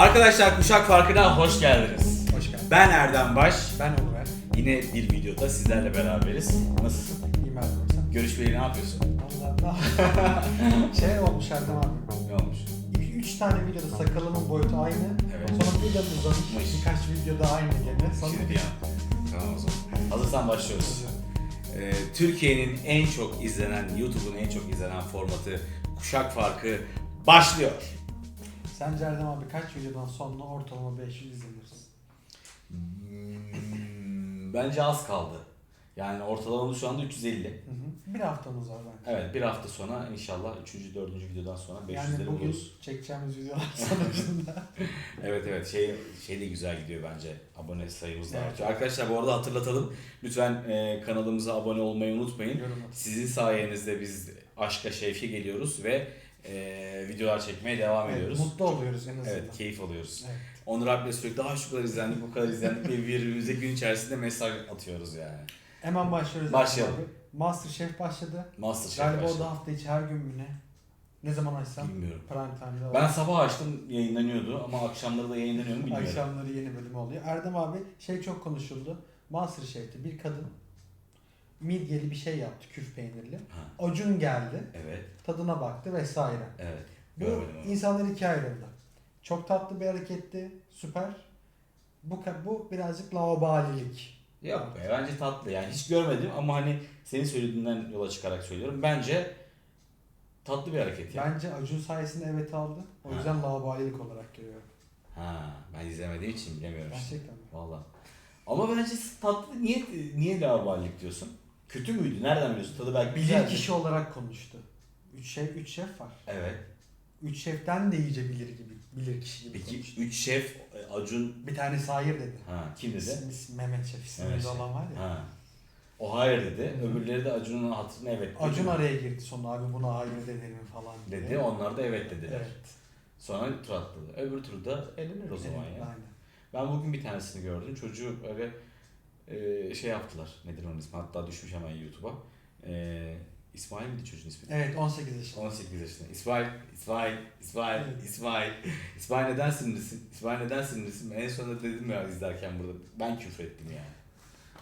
Arkadaşlar Kuşak Farkı'na hoş geldiniz. Hoş geldin. Ben Erdem Baş. Ben Onur Yine bir videoda sizlerle beraberiz. Nasılsın? İyiyim Erdem sen. Görüşmeli ne yapıyorsun? Allah Allah. şey olmuş Erdem abi. Ne olmuş? İki- Üç tane videoda sakalımın boyutu aynı. Evet. Sonra bir de uzamış. Mış. Birkaç videoda aynı gene. Sonra Şimdi bir an. Tamam o zaman. Hazırsan başlıyoruz. Ee, Türkiye'nin en çok izlenen, YouTube'un en çok izlenen formatı Kuşak Farkı başlıyor. Sence Erdem abi kaç videodan sonra ortalama 500 izleniriz? Hmm, bence az kaldı. Yani ortalamamız şu anda 350. Hı hı. Bir haftamız var bence. Evet bir hafta sonra inşallah 3. 4. videodan sonra 500'leri Yani bugün buluruz. çekeceğimiz videolar sonucunda. Evet evet şey şey de güzel gidiyor bence. Abone sayımız da Evet. artıyor. Arkadaşlar bu arada hatırlatalım. Lütfen e, kanalımıza abone olmayı unutmayın. Yorum. Sizin sayenizde biz aşka şevke geliyoruz ve e, videolar çekmeye devam Evet, ediyoruz. mutlu oluyoruz en azından. Evet keyif alıyoruz. Evet. Onur abiyle sürekli daha şu kadar izlendik bu kadar izlendik ve birbirimize gün içerisinde mesaj atıyoruz yani. Hemen başlıyoruz. Başlayalım. Abi. Masterchef başladı. Masterchef Galiba o başladı. da hafta içi her gün mü ne? Ne zaman açsam? Bilmiyorum. Prime time'da Ben sabah açtım yayınlanıyordu ama akşamları da yayınlanıyor mu bilmiyorum. Akşamları yeni bölümü oluyor. Erdem abi şey çok konuşuldu. Masterchef'te bir kadın midyeli bir şey yaptı küf peynirli. Ha, Acun geldi. evet Tadına baktı vesaire. evet. Bu Görmedim onu. insanlar ikiye ayrıldı. Çok tatlı bir hareketti. Süper. Bu, bu birazcık lavabalilik. Yok be bence tatlı yani hiç görmedim ama hani senin söylediğinden yola çıkarak söylüyorum. Bence tatlı bir hareket yani. Bence Acun sayesinde evet aldı. O Ha. yüzden lavabalilik olarak görüyorum. Ha ben izlemediğim için bilemiyorum işte. Gerçekten mi? Valla. Ama bence tatlı niye niye lavallik diyorsun? Kötü müydü? Nereden biliyorsun? Tadı belki Bilir güzeldi. kişi olarak konuştu. Üç şef, üç şef var. Evet. Üç şeften de iyice bilir gibi, bilir kişi gibi Peki konuştu. 3 şef e, Acun Bir tanesi hayır dedi. ha kim dedi? İsmi- ismi Mehmet Şef isminde Mehmet Şef. olan var ya. Ha. O hayır dedi. Öbürleri de Acun'un hatırına evet dedi. Acun araya girdi sonra abi buna hayır dedim falan diye. dedi. Onlar da evet dediler. Evet. Sonra tur atladı. Öbür turda elenir o zaman ya. Aynen. Ben bugün bir tanesini gördüm. Çocuğu öyle e, şey yaptılar. Nedir onun ismi? Hatta düşmüş hemen YouTube'a. E, İsmail miydi çocuğun ismi? Evet 18 yaşında. 18 yaşında. İsmail, İsmail, İsmail, Evet. İsmail. İsmail neden sinirlisin? İsmail neden sinirlisin? En sonunda dedim ya izlerken burada. Ben küfür ettim yani.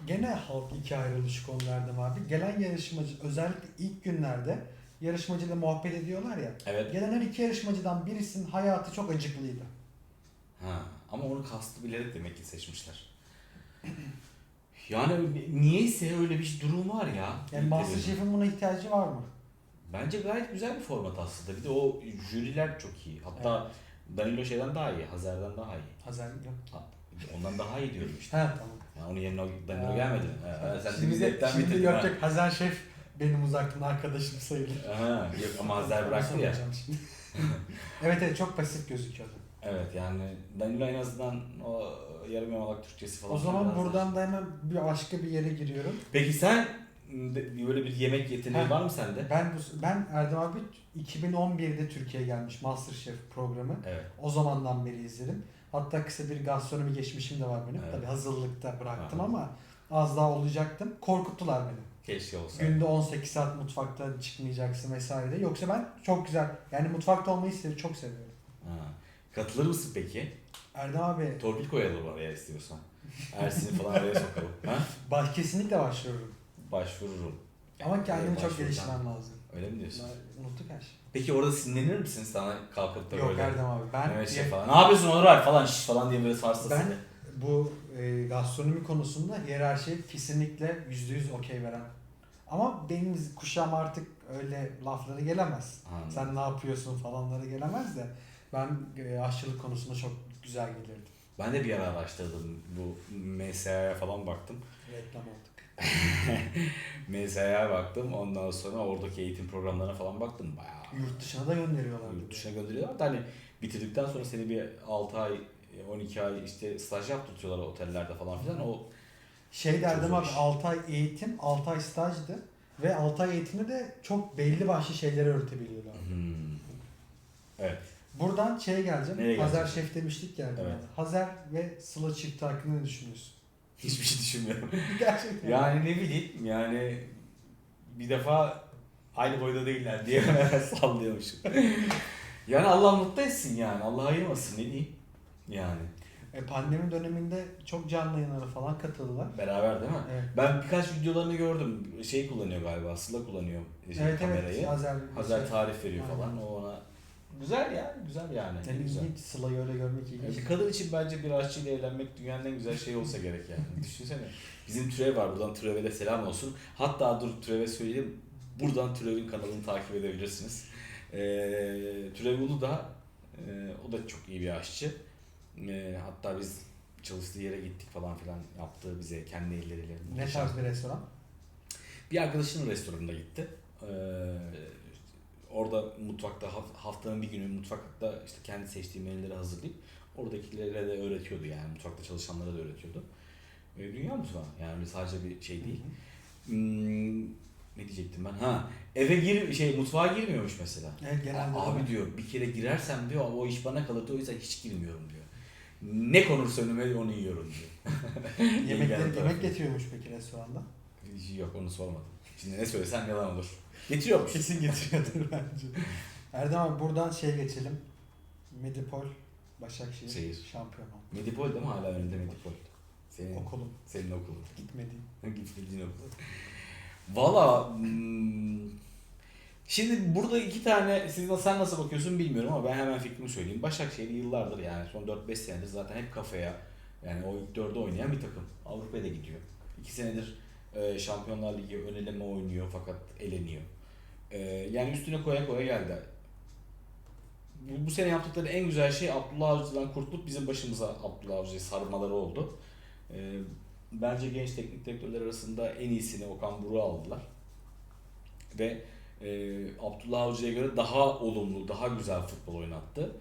Gene halk iki ayrılış konularda abi. Gelen yarışmacı özellikle ilk günlerde yarışmacıyla muhabbet ediyorlar ya. Evet. Gelen her iki yarışmacıdan birisinin hayatı çok acıklıydı. Ha. Ama onu kastı bilerek demek ki seçmişler. Yani niyeyse öyle bir durum var ya. Yani Masterchef'in buna ihtiyacı var mı? Bence gayet güzel bir format aslında. Bir de o jüriler çok iyi. Hatta Danilo şeyden daha iyi, Hazer'den daha iyi. Hazır yok. Ha, Ondan daha iyi diyorum işte. Ha tamam. Yani onun yerine Danilo Ha. gelmedi? Ha, sen şimdi de, şimdi bitirdin yok ha. yok Hazar Şef benim uzaktan arkadaşım sayılır. Aha, yok ama Hazer bıraktı ya. Evet evet çok basit gözüküyordu. Evet yani Danilo en azından o yarım yamalak Türkçesi falan. O zaman biraz buradan da hemen bir başka bir yere giriyorum. Peki sen böyle bir yemek yeteneği Ha. var mı sende? Ben bu, ben Erdem abi 2011'de Türkiye'ye gelmiş Masterchef programı. Evet. O zamandan beri izlerim. Hatta kısa bir gastronomi geçmişim de var benim. Evet. Tabii hazırlıkta bıraktım Aha. ama az daha olacaktım. Korkuttular beni. Keşke olsa. Günde 18 saat mutfakta çıkmayacaksın vesaire. de. Yoksa ben çok güzel yani mutfakta olmayı seviyorum, çok seviyorum. Katılır mısın peki? Erdem abi Torpil koyalım oraya istiyorsan. Ersin'i falan araya sokalım. Ha? baş, kesinlikle başlıyorum. Başvururum. Ama kendimi çok başvuracağım. geliştirmem lazım. Öyle mi diyorsun? Ben unuttuk her şeyi. Peki orada sinirlenir misin sana kalkıp da Yok böyle? Erdem abi ben Mehmet Şef falan. Ne yapıyorsun Onur abi falan şiş falan diye böyle sarsa Ben- bu e, gastronomi konusunda hiyerarşiye kesinlikle %100 okey veren. Ama benim kuşağım artık öyle lafları gelemez. Anladım. Sen ne yapıyorsun falanlara gelemez de ben e, aşçılık konusunda çok güzel gelirdim. Ben de bir ara araştırdım. Bu MSA'ya falan baktım. Reklam olduk. MSA'ya baktım. Ondan sonra oradaki eğitim programlarına falan baktım. Bayağı Yurt dışına da gönderiyorlar. yurt dışına gönderiyorlar da hani bitirdikten sonra seni bir 6 ay 12 ay işte staj yaptırtıyorlar otellerde falan filan. O Şey derdim abi iş. 6 ay eğitim, 6 ay stajdı. Ve 6 ay eğitimde de çok belli başlı şeyleri öğretebiliyorlar. hmm. Evet. Buradan şeye geleceğim. Nereye Hazer geleceksin? Şef demiştik. Erdem Evet. Hazer ve Sıla çifti hakkında ne düşünüyorsun? Hiçbir şey düşünmüyorum. Gerçekten. Yani ne bileyim yani bir defa aynı boyda değiller diye sallıyormuşum. yani Allah mutlu etsin yani. Allah ayırmasın ne diyeyim. Yani E, pandemi döneminde çok canlı yayınlara falan katıldılar. beraber değil mi? Evet. Ben birkaç videolarını gördüm. Şey kullanıyor galiba. Sıla kullanıyor şey, evet kamerayı. evet. Azer, Hazer şey. tarif veriyor Aynen. falan. O güzel ya, güzel yani. Yani güzel. ilginç Sıla'yı öyle görmek ilginç. Bir kadın için bence bir aşçıyla evlenmek dünyanın en güzel şeyi olsa gerek yani. Düşünsene. Bizim Türev var. Buradan Türev'e de selam olsun. Hatta dur Türev'e söyleyeyim. Buradan Türev'in kanalını takip edebilirsiniz. Ee, Türev Ulu da e, o da çok iyi bir aşçı. Ee, hatta biz çalıştığı yere gittik falan filan yaptı bize kendi elleriyle. Ne tarz bir restoran? Bir arkadaşının restoranına gitti. Ee, orada mutfakta haf- haftanın bir günü mutfakta işte kendi seçtiği menüleri hazırlayıp oradakilere de öğretiyordu yani mutfakta çalışanlara da öğretiyordu. Ee, dünya mutfağı yani sadece bir şey değil. Hmm, ne diyecektim ben? Ha eve gir şey mutfağa girmiyormuş mesela. Evet genelde. Abi öyle. diyor bir kere girersem diyor o iş bana kalır diyor o yüzden hiç girmiyorum diyor. Ne konursa önüme onu yiyorum diyor. Yemekleri, Yengen yemek getiriyormuş peki restoranda. Yok onu sormadım. Şimdi ne söylesem yalan olur. Getiriyormuş. Kesin getiriyordur bence. Erdem abi buradan şey geçelim. Medipol Başakşehir Şehir. şampiyon oldu. Medipol değil mi hala önünde Medipol? Senin, Okulum senin okulun. gitmediğim. Gitmediğin okul. Valla hmm, şimdi burada iki tane siz sen nasıl bakıyorsun bilmiyorum ama ben hemen fikrimi söyleyeyim. Başakşehir yıllardır yani son 4-5 senedir zaten hep kafaya yani o ilk dörde oynayan bir takım. Avrupa'ya da gidiyor. 2 senedir e, Şampiyonlar Ligi ön oynuyor fakat eleniyor. E, yani üstüne koya koya geldi. Bu, bu sene yaptıkları en güzel şey Abdullah Avcı'dan kurtulup bizim başımıza Abdullah Avcı'yı sarmaları oldu. E, bence genç teknik direktörler arasında en iyisini Okan Buruk'u aldılar. Ve e, Abdullah Avcı'ya göre daha olumlu, daha güzel futbol oynattı.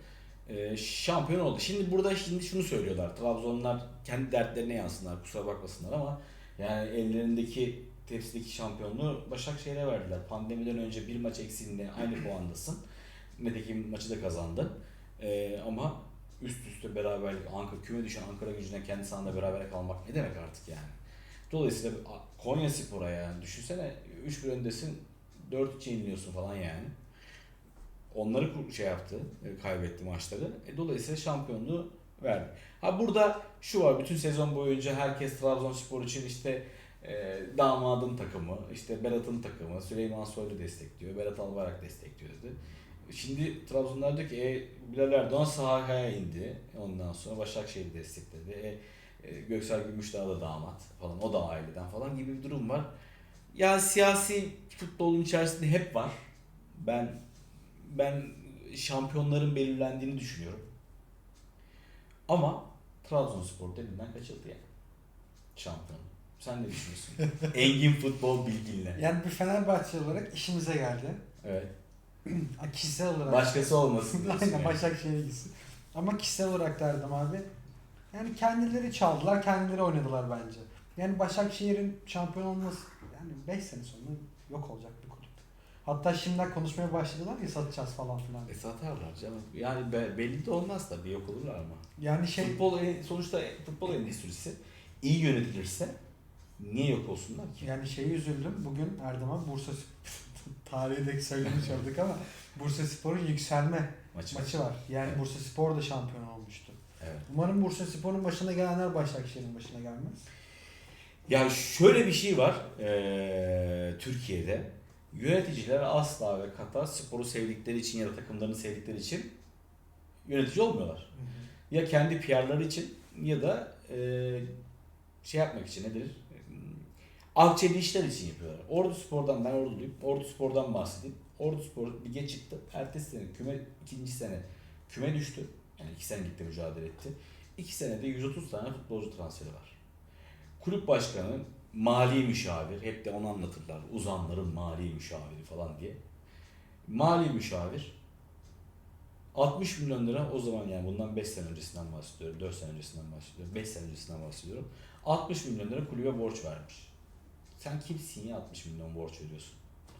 E, şampiyon oldu. Şimdi burada şimdi şunu söylüyorlar. Trabzonlar kendi dertlerine yansınlar, kusura bakmasınlar ama yani ellerindeki tepsideki şampiyonluğu Başakşehir'e verdiler. Pandemiden önce bir maç eksiğinde aynı puandasın. Nitekim maçı da kazandın. E, ama üst üste beraberlik, Ankara küme düşen Ankara gücüne kendi sahanda beraber kalmak ne demek artık yani. Dolayısıyla Konya Spor'a yani düşünsene 3-1 öndesin 4-3 yeniliyorsun falan yani. Onları şey yaptı, e, kaybetti maçları. E, dolayısıyla şampiyonluğu verdi. Ha burada şu var, bütün sezon boyunca herkes Trabzonspor için işte e, damadın takımı, işte Berat'ın takımı, Süleyman Soylu destekliyor, Berat Albayrak destekliyor dedi. Şimdi Trabzonlar diyor ki e, Bilal Erdoğan sahaya indi. Ondan sonra Başakşehir'i destekledi. E, e, Göksel Gümüşdağ da damat falan. O da aileden falan gibi bir durum var. Ya siyasi futbolun içerisinde hep var. Ben ben şampiyonların belirlendiğini düşünüyorum. Ama Trabzonspor elinden kaçırdı yani. Şampiyon. Sen ne düşünüyorsun? Engin futbol bilginle. Yani bir Fenerbahçe olarak işimize geldi. Evet. Kişisel olarak. Başkası olmasın diyorsun Aynen yani. Başakşehir'e gitsin. Ama kişisel olarak derdim abi. Yani kendileri çaldılar, kendileri oynadılar bence. Yani Başakşehir'in şampiyon olması yani 5 sene sonra yok olacak bir. Hatta şimdiden konuşmaya başladılar ya satacağız falan filan. E satarlar canım. Yani be- belli de olmaz tabii yok olurlar ama. Yani şey Futbol e- sonuçta futbol endüstrisi iyi yönetilirse niye yok olsunlar ki? yani şeyi üzüldüm. Bugün Erdem'e Bursa tarihi de söylemiş olduk ama Bursa Spor'un yükselme Maçı. maçı var. Yani Evet. Bursa Spor da şampiyon olmuştu. Evet. Umarım Bursa Spor'un başına gelenler Başakşehir'in başına gelmez. Ya şöyle bir şey var eee, Türkiye'de. Yöneticiler asla ve kata sporu sevdikleri için ya da takımlarını sevdikleri için yönetici olmuyorlar. Ya kendi PR'ları için ya da eee, şey yapmak için nedir? Akçeli işler için yapıyorlar. Ordu Spor'dan ben Orduluyum. Ordu Spor'dan bahsedeyim. Ordu Spor lige çıktı. Ertesi sene küme ikinci sene küme düştü. Yani iki sene ligde mücadele etti. İki senede 130 tane futbolcu transferi var. Kulüp başkanı mali müşavir hep de onu anlatırlar. Uzanların mali müşaviri falan diye. Mali müşavir 60 milyon lira o zaman yani bundan 5 sene öncesinden bahsediyorum. 4 sene öncesinden bahsediyorum. 5 sene öncesinden bahsediyorum. 60 milyon lira kulübe borç vermiş. Sen kimsin ya 60 milyon borç veriyorsun?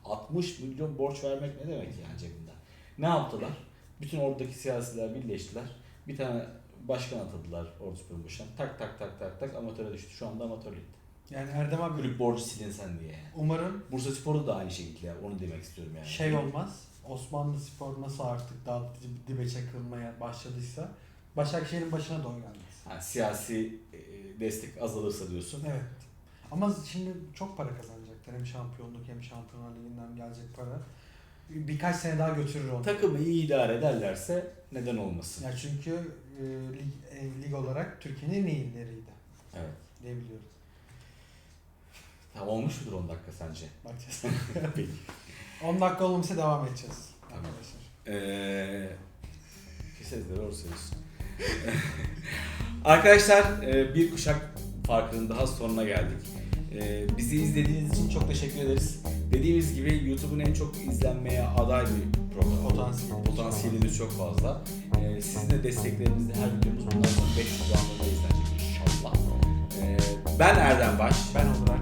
60 milyon borç vermek ne demek yani cebinden? Ne yaptılar? Bütün oradaki siyasiler birleştiler. Bir tane başkan atadılar Orduspor'un başına. Tak tak tak tak tak amatöre düştü. Şu anda amatör ligde. Yani Erdem abi Kulüp borcu silinsen diye umarım Bursa Spor'da da aynı şekilde onu demek istiyorum yani. şey olmaz. Osmanlı Spor nasıl artık daha dibe çakılmaya başladıysa Başakşehir'in başına o gelmez. Ha, siyasi e, destek azalırsa diyorsun. Evet. Ama şimdi çok para kazanacaklar. Hem şampiyonluk hem şampiyonlar liginden gelecek para. Birkaç sene daha götürür onu. Takımı iyi idare ederlerse neden olmasın? Ya çünkü e, lig, e, lig olarak Türkiye'nin en iyileriydi Evet. diye olmuş mudur 10 dakika sence? Bakacağız. Peki. 10 dakika olmuşsa devam edeceğiz. Tamam. Arkadaşlar. De doğru söylüyorsun. Arkadaşlar e, bir kuşak farkının daha sonuna geldik. E, Bizi izlediğiniz için çok teşekkür ederiz. Dediğimiz gibi YouTube'un en çok izlenmeye aday bir program. Potansiyeli. Potansiyelimiz çok fazla. E, Sizin de desteklerinizle her videomuz bundan sonra 500 anlamda izlenecek inşallah. Ben Erdem Baş. Ben olarak